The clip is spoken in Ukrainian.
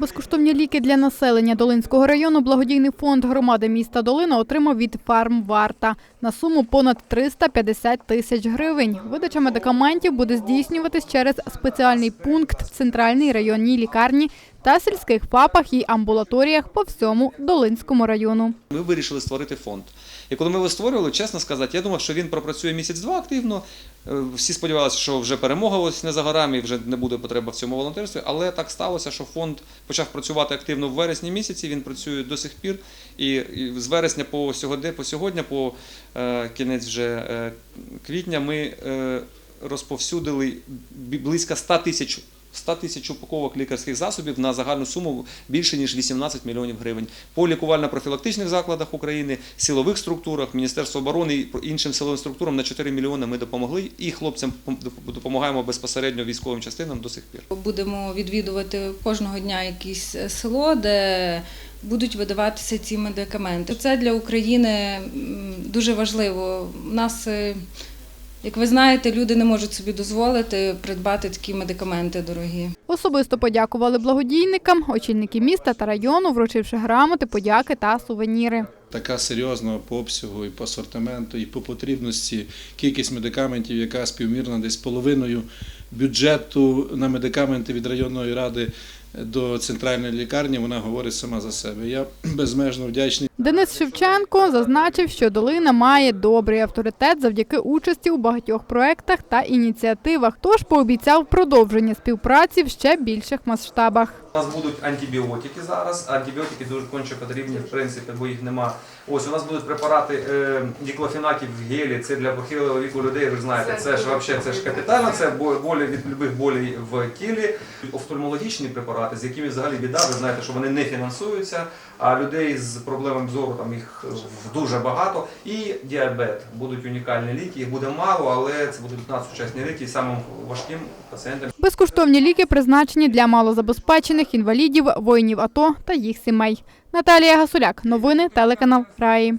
Безкоштовні ліки для населення Долинського району благодійний фонд громади міста Долина отримав від «Фармварта» на суму понад 350 тисяч гривень. Видача медикаментів буде здійснюватись через спеціальний пункт в центральній районній лікарні та сільських ФАПах і амбулаторіях по всьому Долинському району. Ми вирішили створити фонд. І коли ми його створювали, чесно сказати, я думав, що він пропрацює місяць-два активно. Е, Всі сподівалися, що вже перемога ось не за горами вже не буде потреба в цьому волонтерстві. Але так сталося, що фонд почав працювати активно в вересні місяці. Він працює до сих пір. І, з вересня по сьогодні, по сьогодні, по е, кінець вже е, квітня, ми розповсюдили близько 100 тисяч 100 тисяч упаковок лікарських засобів на загальну суму більше ніж 18 мільйонів гривень. По лікувально-профілактичних закладах України, силових структурах, Міністерство оборони і іншим силовим структурам на 4 мільйони ми допомогли і хлопцям пом- допомагаємо безпосередньо військовим частинам до сих пір. Будемо відвідувати кожного дня якесь е, село, де будуть видаватися ці медикаменти. Це для України дуже важливо. У нас, е, як ви знаєте, люди не можуть собі дозволити придбати такі медикаменти дорогі. Особисто подякували благодійникам, очільники міста та району, вручивши грамоти, подяки та сувеніри. така серйозна по обсягу і по асортименту, і по потрібності кількість медикаментів, яка співмірна десь половиною бюджету на медикаменти від районної ради до центральної лікарні, вона говорить сама за себе. Я безмежно вдячний. Денис Шевченко зазначив, що долина має добрий авторитет завдяки участі у багатьох проектах та ініціативах. Тож пообіцяв продовження співпраці в ще більших масштабах. У нас будуть антибіотики зараз. Антибіотики дуже конче потрібні, в принципі, бо їх нема. Ось у нас будуть препарати е, діклофенаків в гелі. Це для похилого віку людей. Ви знаєте, це ж взагалі це ж капітально. Це бо- від любих болей в тілі. Офтальмологічні препарати, з якими взагалі біда. Ви знаєте, що вони не фінансуються. А людей з проблемами зору там їх е, дуже багато. І діабет будуть унікальні ліки. Їх буде мало, але це будуть надсучасні ліки і самим важким пацієнтам. Безкоштовні ліки призначені для малозабезпечених інвалідів, воїнів АТО та їх сімей. Наталія Гасуляк. Новини телеканал Раї.